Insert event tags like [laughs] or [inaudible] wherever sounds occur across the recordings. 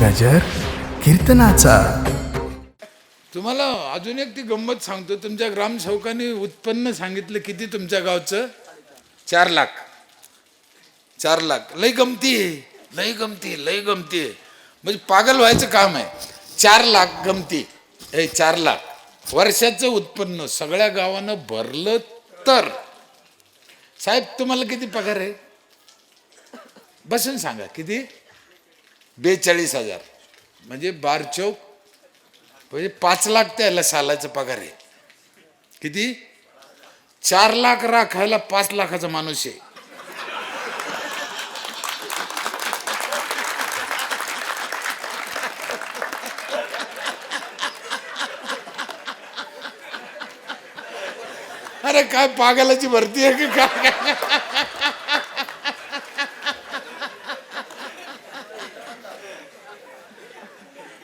गजर कीर्तनाचा. तुम्हाला अजून एक ती गंमत सांगतो. तुमच्या ग्रामसेवकाने उत्पन्न सांगितलं किती तुमच्या गावचं? चार लाख. चार लाख. लय गमती लई लय गमती लई लय गमती आहे. म्हणजे पागल व्हायचं काम आहे. चार लाख गमती. हे चार लाख. वर्षाचं उत्पन्न सगळ्या गावानं भरलं तर. साहेब तुम्हाला किती पगार आहे? बसून सांगा किती? बेचाळीस हजार. म्हणजे बार चौक म्हणजे पाच लाख त्याला सालाचा पगार आहे. किती? चार लाख राखायला पाच लाखाचा माणूस आहे. अरे काय पागलाची भरती आहे की काय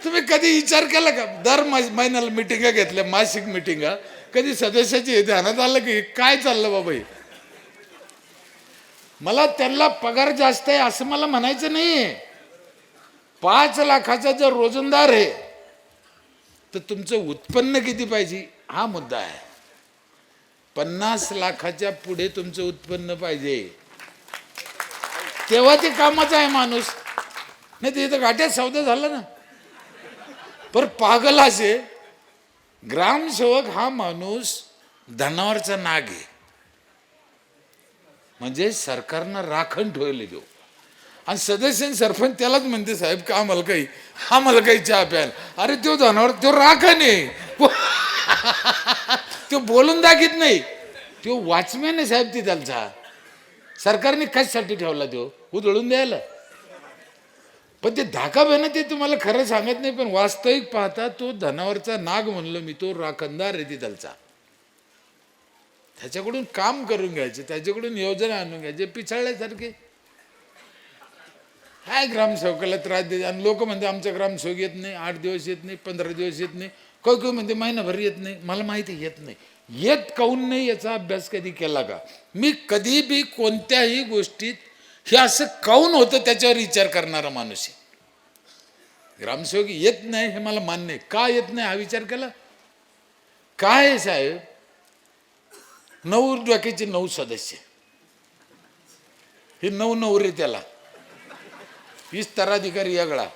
तुम्ही कधी विचार केला का? दर महिन्याला मिटिंगा घेतल्या मासिक मिटिंगा कधी सदस्याची ध्यानात आलं की काय चाललं बाबा हे? मला त्यांना पगार जास्त आहे असं मला म्हणायचं नाही पाच लाखाचा जर रोजंदार आहे तर तुमचं उत्पन्न किती पाहिजे? हा मुद्दा आहे. पन्नास लाखाच्या पुढे तुमचं उत्पन्न पाहिजे. तेव्हा ते कामाचा आहे माणूस. नाही ते इथं गाठ्यात सौदा झाला ना. पर पागल असे ग्रामसेवक हा माणूस धनावरचा नाग आहे. म्हणजे सरकारनं राखण ठेवले देऊ हो. आणि सदस्य सरपंच त्यालाच म्हणते साहेब का आम्हाला काही आम्हाला काही चहा प्यायला? अरे तो धनावर तो राखण आहे. [laughs] तो बोलून दाखीत नाही. तो वॉचमॅन आहे साहेब तिथलचा सरकारने कशासाठी ठेवला तो? उधळून द्यायला. पण ते धाका बेनं ते तुम्हाला खरं सांगत नाही पण वास्तविक पाहता तो धनावरचा नाग म्हणलो मी तो राखणदार आहे तिथलचा त्याच्याकडून काम करून घ्यायचे त्याच्याकडून योजना आणून घ्यायचे पिछाळल्यासारखे. काय ग्रामसेवकाला त्रास देते आणि लोक म्हणते आमचा ग्रामसेवक येत नाही आठ दिवस येत नाही पंधरा दिवस येत नाही काही काही म्हणते महिनाभर येत नाही. मला माहिती येत नाही. येत काऊन नाही याचा अभ्यास कधी केला का? मी कधी बी कोणत्याही गोष्टीत हे असं काऊन होतं त्याच्यावर विचार करणारा माणूस आहे? ग्रामसेवक येत नाही हे मला मान्य आहे. का येत नाही हा विचार केला? काय आहे साहेब? नऊ डोक्याचे नऊ सदस्य. हे नऊ नवरे त्याला. विस्ताराधिकारी वेगळा.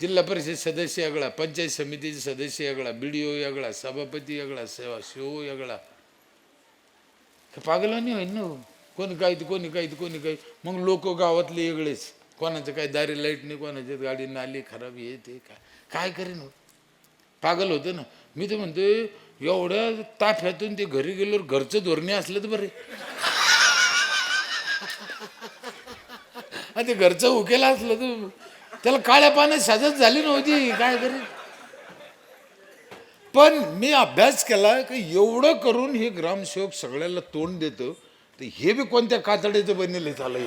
जिल्हा परिषद सदस्य वेगळा. पंचायत समितीचे सदस्य वेगळा. बी डी ओ वेगळा. सभापती वेगळा. सेवा शिओ वेगळा. हे पागलानी होईल ना हो? कोणी काही तर कोणी काही तर कोणी काही मग लोक गावातले वेगळेच. कोणाचं काही दारी लाइट नाही कोणाच्या गाडी नाली खराब हे ते काय. काय करेन हो? पागल होतं ना. मी तर म्हणतो एवढ्या ताफ्यातून ते घरी गेल्यावर घरचं धोरणे असलं तर बरे आणि ते घरचं उकेला असलं तर त्याला काळ्या पाण्यात साजत झाली नव्हती काय करेन? पण मी अभ्यास केला की एवढं करून हे ग्रामसेवक सगळ्याला तोंड देतं. तर हे बी कोणत्या कातडीचं बनलेलं झालं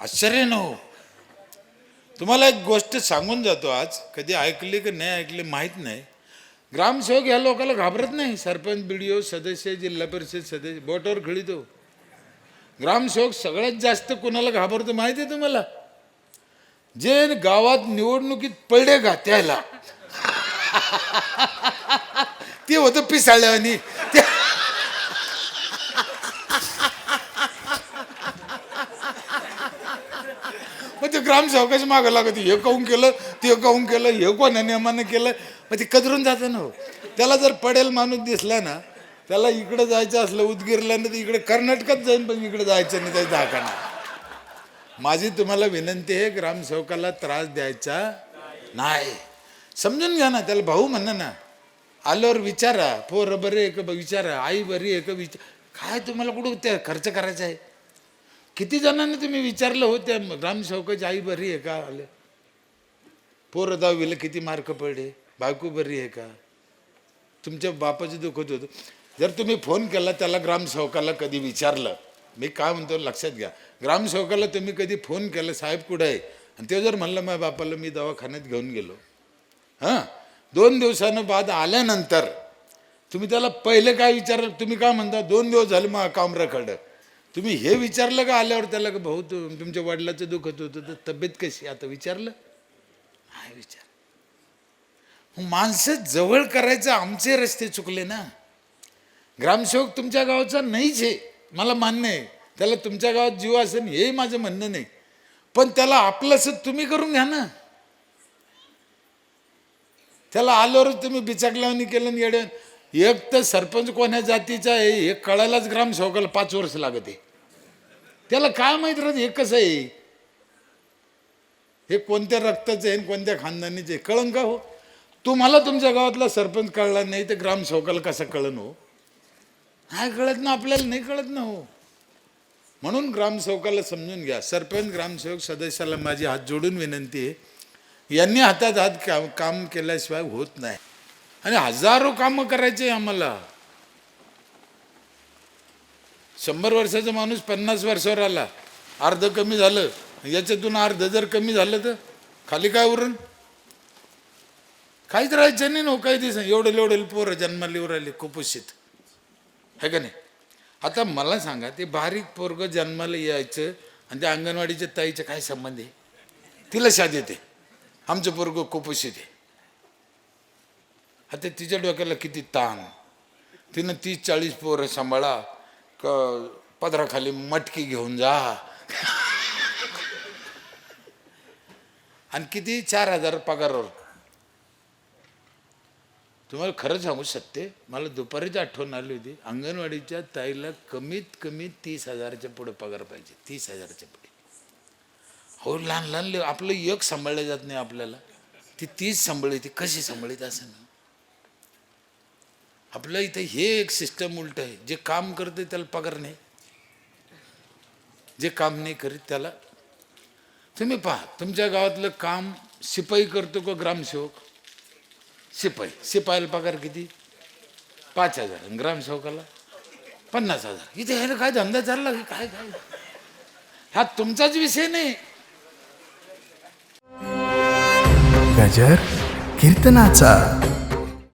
आश्चर्य न हो. तुम्हाला एक गोष्ट सांगून जातो आज कधी ऐकली की नाही ऐकली माहीत नाही. ग्रामसेवक ह्या लोकांना घाबरत नाही सरपंच बी डी ओ सदस्य जिल्हा परिषद सदस्य बोटावर खेळितो ग्रामसेवक सगळ्यात जास्त कोणाला घाबरतो माहिती आहे तुम्हाला? जे गावात निवडणुकीत पडले का त्याला [laughs] ते होतं पिसाळल्यावानी ते मागं लागत हे काहून केलं ते काहून केलं हे कोणा नियमानं केलं? मग ते कदरून जातं ना हो. त्याला जर पडेल माणूस दिसला ना त्याला इकडे जायचं असलं उदगीरला ना तर इकडे कर्नाटकात जाईन पण इकडे जायचं नाही त्या धाकाना. माझी तुम्हाला विनंती आहे ग्रामसेवकाला त्रास द्यायचा नाही. समजून घ्या ना त्याला भाऊ म्हणा ना. आल्यावर विचारा पोरं बरे आहे का विचारा आई बरी आहे का विचार काय तुम्हाला कुठं त्या खर्च करायचा आहे? किती जणांनी तुम्ही विचारलं हो त्या ग्रामसेवकाची आई बरी आहे का? आले. पोरं दहावीला किती मार्क पडले? बायको बरी आहे का? तुमच्या बापाचं दुखत होतं. जर तुम्ही फोन केला त्याला ग्रामसेवकाला कधी विचारलं? मी काय म्हणतो लक्षात घ्या. ग्रामसेवकाला तुम्ही कधी फोन केला साहेब कुठं आहे? आणि ते जर म्हणलं माझ्या बापाला मी दवाखान्यात घेऊन गेलो. हां? दोन दिवसानं बाद आल्यानंतर तुम्ही त्याला पहिले काय विचारलं? तुम्ही काय म्हणता दोन दिवस झाले मग काम तुम्ही हे विचारलं का आल्यावर त्याला का भाऊ तुमच्या वडिलाचं दुखत होतं तर तब्येत कशी? आता विचारलं? नाही विचार माणसं जवळ करायचं आमचे रस्ते चुकले ना. ग्रामसेवक तुमच्या गावाचा नाहीच आहे मला मान्य आहे. त्याला तुमच्या गावात जीव असेल हे माझं म्हणणं नाही. पण त्याला आपलंसं तुम्ही करून घ्या ना. त्याला आल्यावरच तुम्ही बिचाकलावणी केलं आणि येड्या एक तर सरपंच कोण्या जातीचा आहे हे कळायलाच ग्रामसेवकाला पाच वर्ष लागत. आहे त्याला काय माहीत राहत हे कसं आहे? हे कोणत्या रक्ताचं आहे आणि कोणत्या खानदानीचे कळण कळन का हो? तुम्हाला तुमच्या गावातला सरपंच कळला नाही तर ग्रामसेवकाला कसं कळन हो? काय कळत ना आपल्याला नाही कळत ना हो? म्हणून ग्रामसेवकाला समजून घ्या सरपंच ग्रामसेवक सदस्याला माझी हात जोडून विनंती आहे. यांनी हातात हात काम काम केल्याशिवाय होत नाही. आणि हजारो कामं करायचे आम्हाला. शंभर वर्षाचा माणूस पन्नास वर्षावर आला. अर्ध कमी झालं. याच्यातून अर्ध जर कमी झालं तर खाली काय उरण? काहीच राहायचं नाही नो हो, काही दिवस. एवढे एवढे पोरं जन्माला येऊ राहिले कुपोषित. है का नाही? आता मला सांगा ते बारीक पोरग जन्माला यायचं आणि त्या अंगणवाडीच्या ताईचं काय संबंध आहे? तिला शाद येते. आमचं पोरग कुपोषित आहे. आता तिच्या डोक्याला किती ताण. तिनं तीस चाळीस पोरं सांभाळा क पदराखाली मटकी घेऊन जा. आणि किती चार हजार पगारावर तुम्हाला खरं सांगू शकते मला दुपारीच आठवण आली होती अंगणवाडीच्या ताईला कमीत कमी तीस हजाराच्या पुढे पगार पाहिजे तीस हजाराच्या पुढे. हो लहान लहान आपलं एक सांभाळलं जात नाही आपल्याला. ती तीस सांभाळली ती कशी सांभाळीत असं ना आपल्या इथे हे एक सिस्टम उलट आहे. जे काम करते त्याला पगार नाही. जे काम नाही करीत त्याला तुम्ही पहा तुमच्या गावातलं काम शिपाई करतो का ग्रामसेवक? शिपाई. शिपाईला पगार किती? पाच हजार. ग्रामसेवकाला पन्नास हजार. इथे ह्याला काय धंदा चालला की काय काय? हा तुमचाच विषय नाही. गजर कीर्तनाचा.